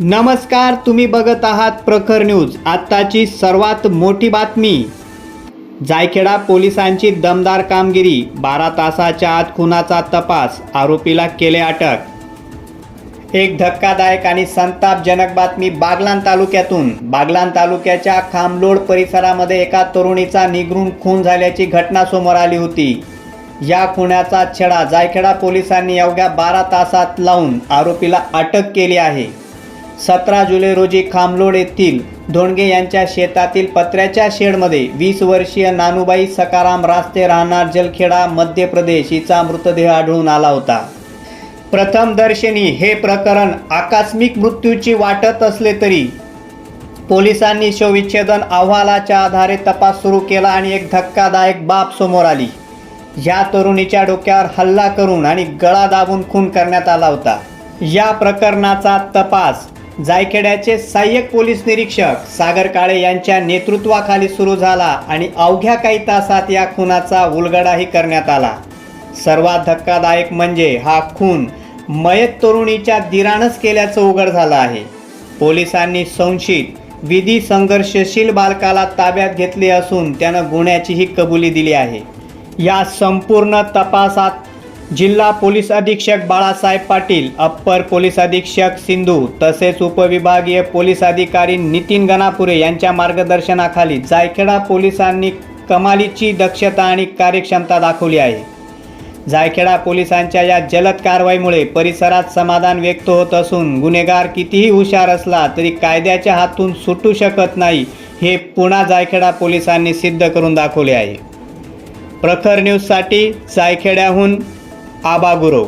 नमस्कार तुम्ही बघत आहात प्रखर न्यूज. आत्ताची सर्वात मोठी बातमी. जायखेडा पोलिसांची दमदार कामगिरी. बारा तासाच्या आत खुनाचा तपास. आरोपीला केले अटक. एक धक्कादायक आणि संतापजनक बातमी बागलान तालुक्यातून. बागलान तालुक्याच्या खामलोड परिसरामध्ये एका तरुणीचा निगरून खून झाल्याची घटना समोर आली होती. या खुनाचा छडा जायखेडा पोलिसांनी अवघ्या बारा तासात लावून आरोपीला अटक केली आहे. सतरा जुलै रोजी खामलोड येथील धोंडगे यांच्या शेतातील पत्र्याच्या शेडमध्ये वीस वर्षीय नानूबाई सकाराम रास्ते राहणार जलखेडा मध्य प्रदेश हिचा मृतदेह आढळून आला होता. प्रथम दर्शनी हे प्रकरण आकस्मिक मृत्यूची वाटत असले तरी पोलिसांनी शवविच्छेदन अहवालाच्या आधारे तपास सुरू केला आणि एक धक्कादायक बाब समोर आली. या तरुणीच्या डोक्यावर हल्ला करून आणि गळा दाबून खून करण्यात आला होता. या प्रकरणाचा तपास जायखेड्याचे सहाय्यक पोलीस निरीक्षक सागर काळे यांच्या नेतृत्वाखाली सुरू झाला आणि अवघ्या काही तासात या खुनाचा उलगडाही करण्यात आला. सर्वात धक्कादायक म्हणजे हा खून मयत तरुणीच्या दिरानच केल्याचं उघड झालं आहे. पोलिसांनी संशयित विधी संघर्षशील बालकाला ताब्यात घेतले असून त्यानं गुन्ह्याचीही कबुली दिली आहे. या संपूर्ण तपासात जिल्हा पोलीस अधीक्षक बाळासाहेब पाटील अप्पर पोलीस अधीक्षक सिंधू तसेच उपविभागीय पोलीस अधिकारी नितीन गणापुरे यांच्या मार्गदर्शनाखाली जायखेडा पोलिसांनी कमालीची दक्षता आणि कार्यक्षमता दाखवली आहे. जायखेडा पोलिसांच्या या जलद कारवाईमुळे परिसरात समाधान व्यक्त होत असून गुन्हेगार कितीही हुशार असला तरी कायद्याच्या हातून सुटू शकत नाही हे पुन्हा जायखेडा पोलिसांनी सिद्ध करून दाखवले आहे. प्रखर न्यूजसाठी जायखेड्याहून आबा गुरव